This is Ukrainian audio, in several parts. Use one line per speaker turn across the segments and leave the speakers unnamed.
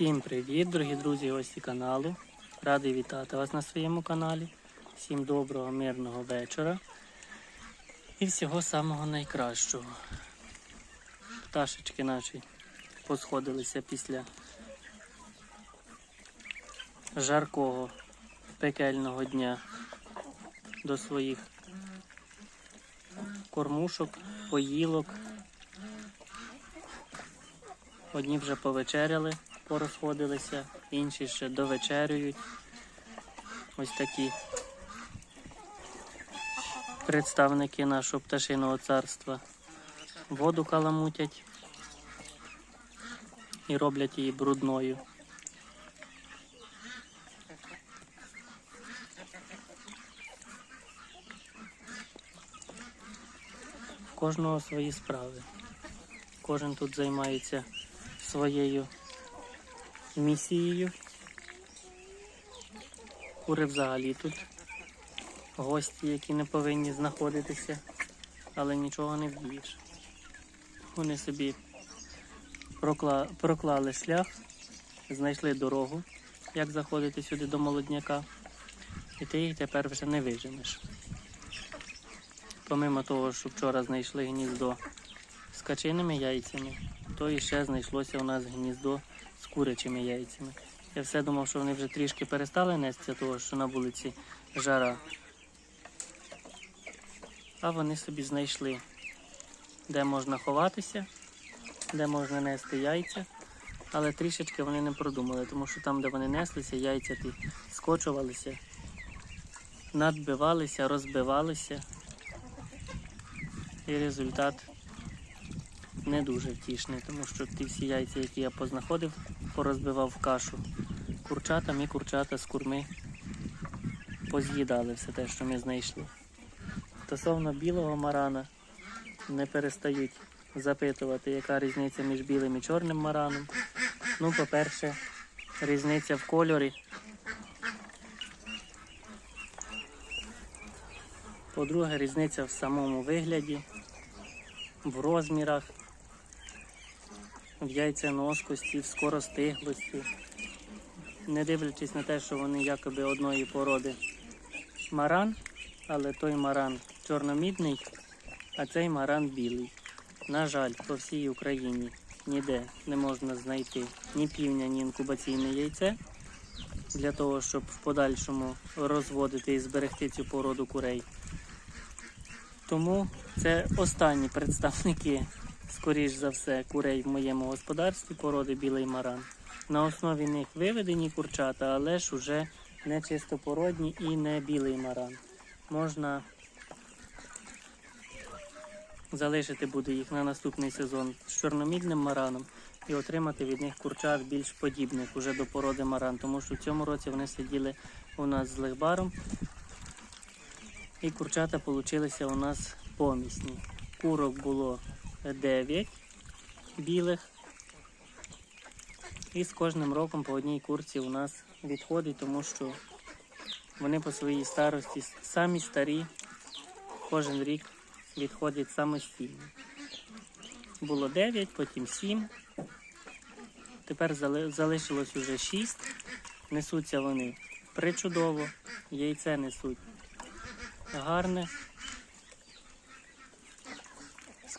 Всім привіт, дорогі друзі, гості каналу. Радий вітати вас на своєму каналі. Всім доброго, мирного вечора і всього самого найкращого. Пташечки наші посходилися після жаркого пекельного дня до своїх кормушок, поїлок. Одні вже повечеряли, порозходилися, інші ще довечерюють. Ось такі представники нашого пташиного царства. Воду каламутять і роблять її брудною. В кожного свої справи. Кожен тут займається своєю місією. Кури взагалі тут гості, які не повинні знаходитися, але нічого не вдієш. Вони собі прокла... проклали шлях, знайшли дорогу, як заходити сюди до молодняка, і ти їх тепер вже не виженеш. Помимо того, що вчора знайшли гніздо з качиними яйцями, то і ще знайшлося у нас гніздо курячими яйцями. Я все думав, що вони вже трішки перестали нестися, того що на вулиці жара. А вони собі знайшли, де можна ховатися, де можна нести яйця. Але трішечки вони не продумали, тому що там, де вони неслися, яйця ті скочувалися, надбивалися, розбивалися. І результат не дуже втішний, тому що ті всі яйця, які я познаходив, порозбивав кашу курчатам і курчата з курми поз'їдали все те, що ми знайшли. Стосовно білого марана не перестають запитувати, яка різниця між білим і чорним мараном. Ну, по-перше, різниця в кольорі. По-друге, різниця в самому вигляді, в розмірах, в яйценоскості, в скоростиглості. Не дивлячись на те, що вони якоби одної породи маран, але той маран чорномідний, а цей маран білий. На жаль, по всій Україні ніде не можна знайти ні півня, ні інкубаційне яйце для того, щоб в подальшому розводити і зберегти цю породу курей. Тому це останні представники, скоріш за все, курей в моєму господарстві породи білий маран. На основі них виведені курчата, але ж уже не чистопородні і не білий маран. Можна залишити буде їх на наступний сезон з чорномідним мараном і отримати від них курчат більш подібних уже до породи маран, тому що в цьому році вони сиділи у нас з легбаром. І курчата получилися у нас помісні. Курок було 9 білих. І з кожним роком по одній курці у нас відходить, тому що вони по своїй старості самі старі, кожен рік відходять самостійно. Було 9, потім 7. Тепер залишилось уже 6. Несуться вони причудово, яйце несуть гарне.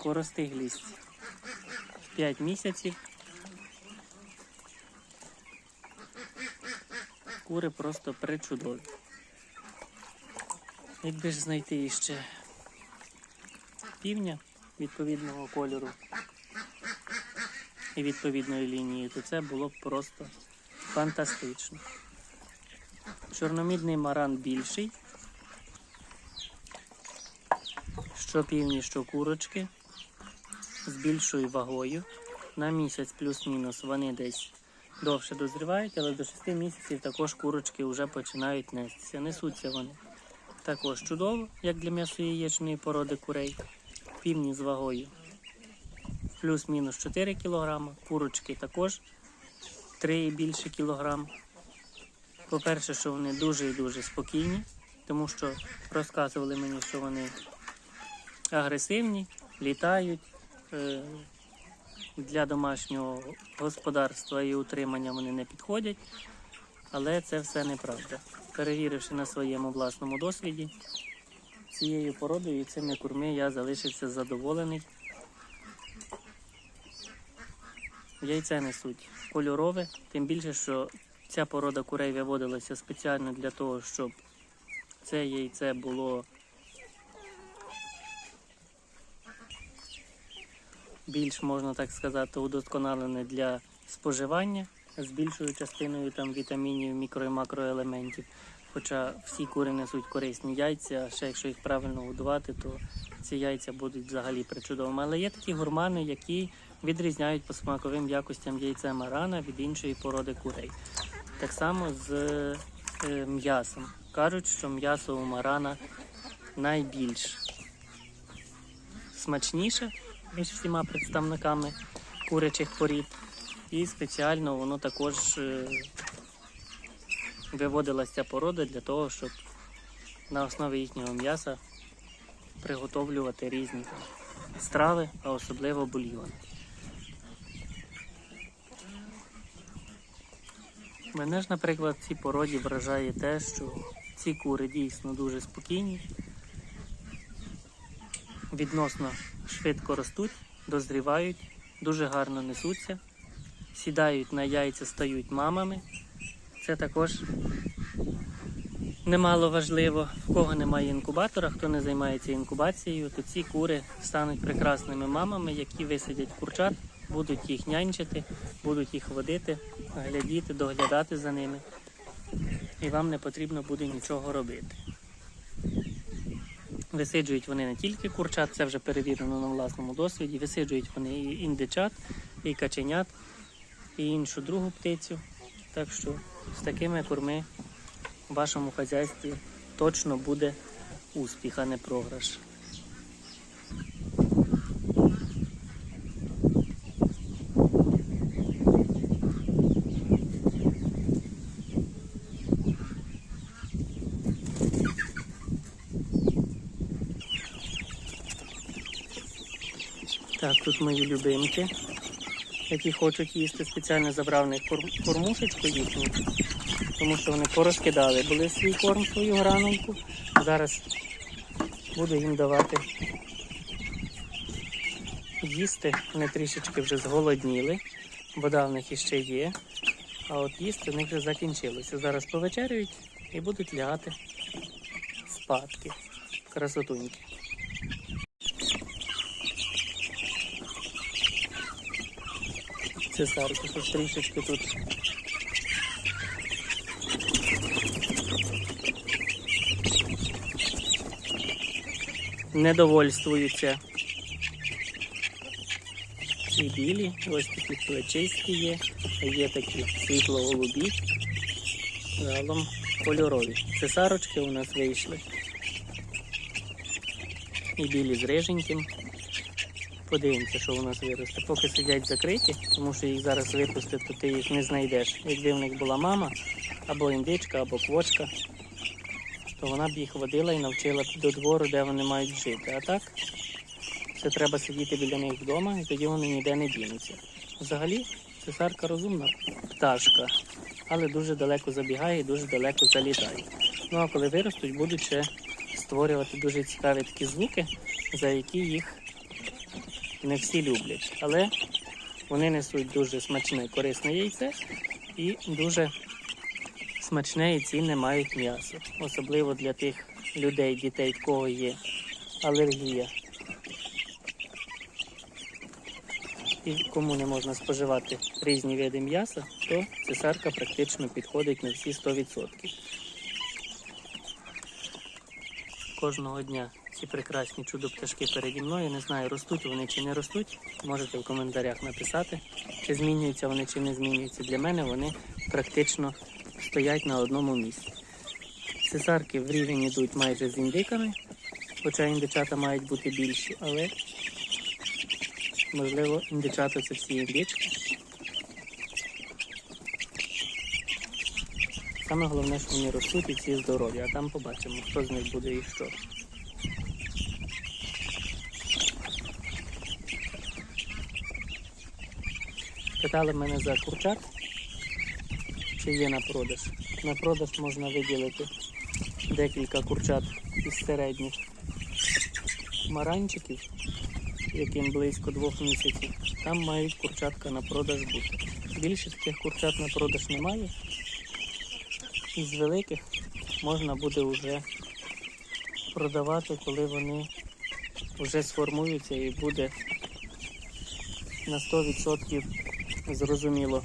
Скоростиглість 5 місяців. Кури просто причудові. Якби ж знайти іще півня відповідного кольору і відповідної лінії, то це було б просто фантастично. Чорномідний маран більший. Що півні, що курочки з більшою вагою. На місяць плюс-мінус вони десь довше дозрівають, але до 6 місяців також курочки вже починають нестися. Несуться вони також чудово, як для м'ясояєчної породи курей. Півні з вагою плюс-мінус 4 кг, курочки також 3 і більше кілограм. По-перше, що вони дуже і дуже спокійні, тому що розказували мені, що вони агресивні, літають, для домашнього господарства і утримання вони не підходять. Але це все неправда. Перевіривши на своєму власному досвіді, цією породою і цими курми я залишився задоволений. Яйце несуть кольорове, тим більше, що ця порода курей виводилася спеціально для того, щоб це яйце було більш, можна так сказати, удосконалене для споживання з більшою частиною там вітамінів, мікро і макроелементів. Хоча всі кури несуть корисні яйця, а ще якщо їх правильно годувати, то ці яйця будуть взагалі причудовими. Але є такі гурмани, які відрізняють по смаковим якостям яйця марана від іншої породи курей. Так само з е, м'ясом. Кажуть, що м'ясо у марана найбільш смачніше між всіма представниками курячих порід. І спеціально воно також е, виводилася ця порода для того, щоб на основі їхнього м'яса приготовлювати різні страви, а особливо бульйони. Мене ж, наприклад, в цій породі вражає те, що ці кури дійсно дуже спокійні, відносно швидко ростуть, дозрівають, дуже гарно несуться, сідають на яйця, стають мамами. Це також немало важливо. В кого немає інкубатора, хто не займається інкубацією, то ці кури стануть прекрасними мамами, які висадять курчат, будуть їх нянчити, будуть їх водити, глядіти, доглядати за ними. І вам не потрібно буде нічого робити. Висиджують вони не тільки курчат, це вже перевірено на власному досвіді. Висиджують вони і індичат, і каченят, і іншу другу птицю. Так що з такими корми в вашому хазяйстві точно буде успіх, а не програш. Тут мої любимки, які хочуть їсти. Спеціально забрав них кормушечку їхню, тому що вони порозкидали були свій корм, свою гранулку. Зараз буду їм давати їсти. Вони трішечки вже зголодніли, вода в них іще є, а от їсти в них вже закінчилося. Зараз повечерюють і будуть лягати спадки. Красотуньки. Цесарки, хоч трішечки тут. Недовольствуються. Ці білі, ось такі плечисті є, є такі світло-голубі, загалом кольорові. Цесарочки у нас вийшли. І білі з риженьким. Подивимося, що у нас виросте. Поки сидять закриті, тому що їх зараз випустити, то ти їх не знайдеш. Якби в них була мама, або індичка, або квочка, то вона б їх водила і навчила до двору, де вони мають жити. А так, це треба сидіти біля них вдома, і тоді вони ніде не дінуться. Взагалі, цесарка розумна пташка, але дуже далеко забігає і дуже далеко залітає. Ну а коли виростуть, будуть ще створювати дуже цікаві такі звуки, за які їх не всі люблять, але вони несуть дуже смачне корисне яйце і дуже смачне і цінне мають м'ясо. Особливо для тих людей, дітей, в кого є алергія. І кому не можна споживати різні види м'яса, то цесарка практично підходить на всі 100%. Кожного дня ці прекрасні чудо-пташки переді мною. Не знаю, ростуть вони чи не ростуть. Можете в коментарях написати, чи змінюються вони, чи не змінюються. Для мене вони практично стоять на одному місці. Цесарки в рівень йдуть майже з індиками, хоча індичата мають бути більші, але можливо індичата це всі індички. Саме головне, що вони ростуть і всі здорові, а там побачимо, хто з них буде і що. Питали мене за курчат, чи є на продаж. На продаж можна виділити декілька курчат із середніх маранчиків, яким близько двох місяців. Там мають курчатка на продаж бути. Більше таких курчат на продаж немає. Із великих можна буде вже продавати, коли вони вже сформуються і буде на 100% зрозуміло,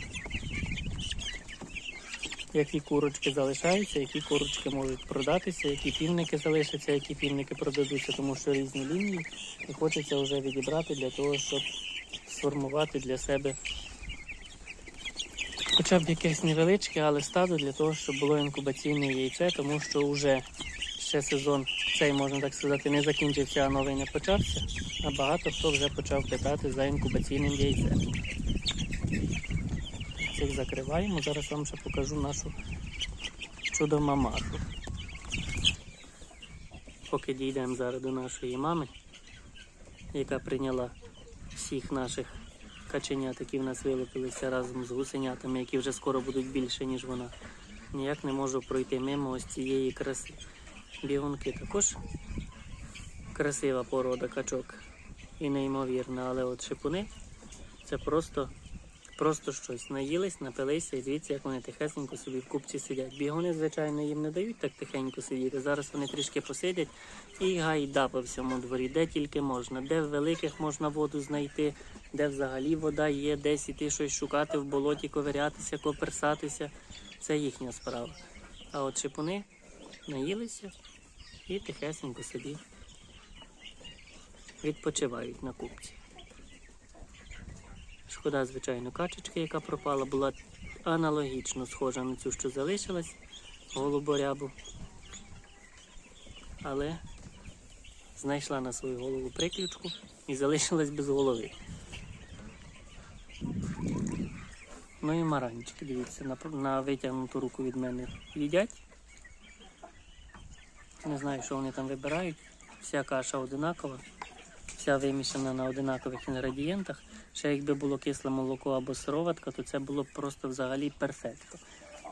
які курочки залишаються, які курочки можуть продатися, які півники залишаться, які півники продадуться, тому що різні лінії. І хочеться вже відібрати для того, щоб сформувати для себе хоча б якесь невеличке, але стадо для того, щоб було інкубаційне яйце, тому що вже ще сезон цей, можна так сказати, не закінчився, а новий не почався. А багато хто вже почав питати за інкубаційним яйцем. Закриваємо. Зараз вам ще покажу нашу чудо мамашу. Поки дійдемо зараз до нашої мами, яка прийняла всіх наших каченят, які в нас вилупилися разом з гусенятами, які вже скоро будуть більше, ніж вона. Ніяк не можу пройти мимо ось цієї краси. Бігунки також красива порода качок і неймовірна, але от шипуни це просто, просто щось. Наїлись, напилися і дивіться, як вони тихесенько собі в купці сидять. Бігуни, звичайно, їм не дають так тихенько сидіти. Зараз вони трішки посидять і гайда по всьому дворі, де тільки можна, де в великих можна воду знайти, де взагалі вода є, десь іти щось шукати в болоті, ковирятися, коперсатися. Це їхня справа. А от шипуни наїлися і тихесенько собі відпочивають на купці. Шкода, звичайно, качечки, яка пропала, була аналогічно схожа на цю, що залишилась, голуборябу. Але знайшла на свою голову приключку і залишилась без голови. Ну і маранчики, дивіться, на, витягнуту руку від мене їдять. Не знаю, що вони там вибирають. Вся каша одинакова, вся вимішана на одинакових інгредієнтах. Ще якби було кисле молоко або сироватка, то це було б просто взагалі перфекто.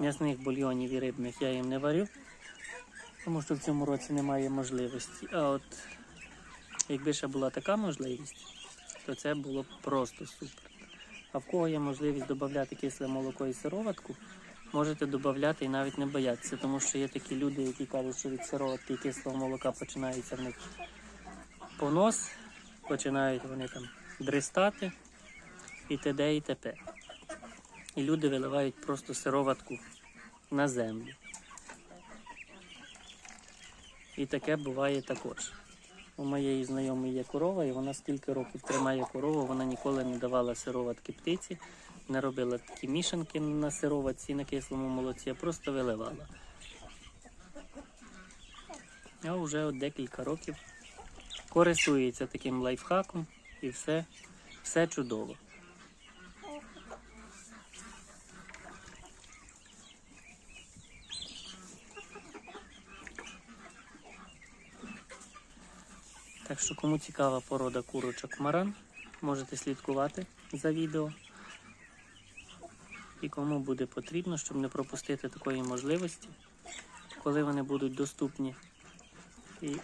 М'ясних бульйонів і рибних я їм не варю, тому що в цьому році немає можливості. А от якби ще була така можливість, то це було б просто супер. А в кого є можливість додати кисле молоко і сироватку, можете додати і навіть не боятися, тому що є такі люди, які кажуть, що від сироватки і кислого молока починається в них понос, починають вони там дристати і т.д. і т.п. І люди виливають просто сироватку на землю. І таке буває також. У моєї знайомої є корова, і вона скільки років тримає корову, вона ніколи не давала сироватки птиці, не робила такі мішанки на сироватці, на кислому молоці, а просто виливала. А вже от декілька років користується таким лайфхаком і все, все чудово. Так що, кому цікава порода курочок маран, можете слідкувати за відео. І кому буде потрібно, щоб не пропустити такої можливості, коли вони будуть доступні і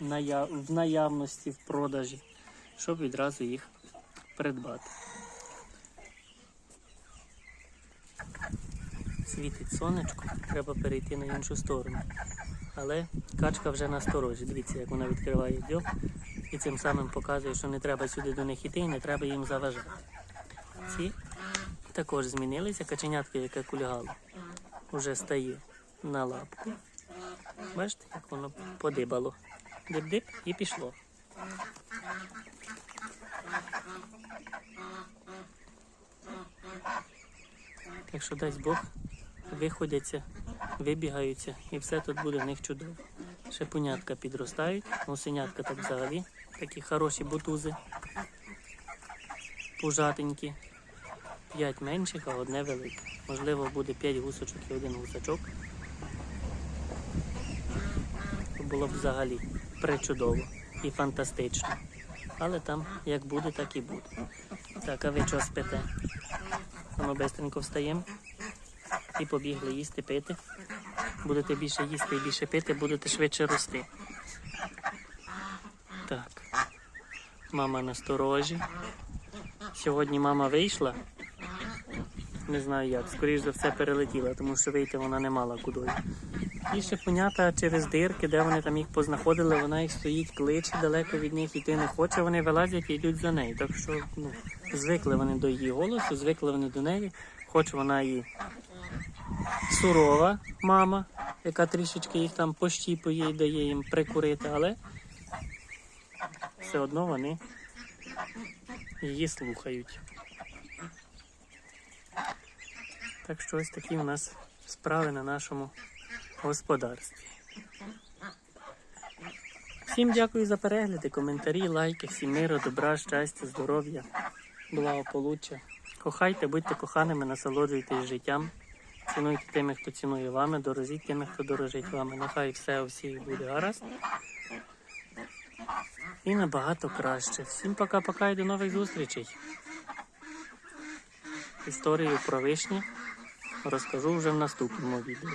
в наявності в продажі, щоб відразу їх придбати. Світить сонечко, треба перейти на іншу сторону. Але качка вже на сторожі. Дивіться, як вона відкриває дзьоб і цим самим показує, що не треба сюди до них іти і не треба їм заважати. Ці також змінилися. Каченятка, яке кульгало, вже стає на лапку. Бачите, як воно подибало. Дип-дип і пішло. Так що дасть Бог, виходяться, вибігаються і все тут буде в них чудово. Шепунятка підростають, гусенятка так взагалі, такі хороші бутузи, пужатенькі. П'ять менших, а одне велике. Можливо, буде п'ять гусочок і один гусачок. Було б взагалі причудово і фантастично. Але там як буде, так і буде. Так, а ви що спите? Рано бистренько встаємо і побігли їсти, пити. Будете більше їсти і більше пити, будете швидше рости. Так. Мама насторожі. Сьогодні мама вийшла. Не знаю як, скоріш за все перелетіла, тому що вийти вона не мала куди. І ще понята через дирки, де вони там їх познаходили, вона їх стоїть, кличе далеко від них, іти не хоче, вони вилазять і йдуть за нею. Так що ну, звикли вони до її голосу, звикли вони до неї, хоч вона і сурова мама, яка трішечки їх там пощіпує і дає їм прикурити, але все одно вони її слухають. Так що ось такі у нас справи на нашому господарстві. Всім дякую за перегляди, коментарі, лайки, всім миру, добра, щастя, здоров'я, благополуччя. Кохайте, будьте коханими, насолоджуйтесь життям. Цінуйте тими, хто цінує вами, дорожіть тими, хто дорожить вами. Нехай все у всіх буде гаразд. І набагато краще. Всім пока-пока і до нових зустрічей. Історію про вишні розкажу вже в наступному відео.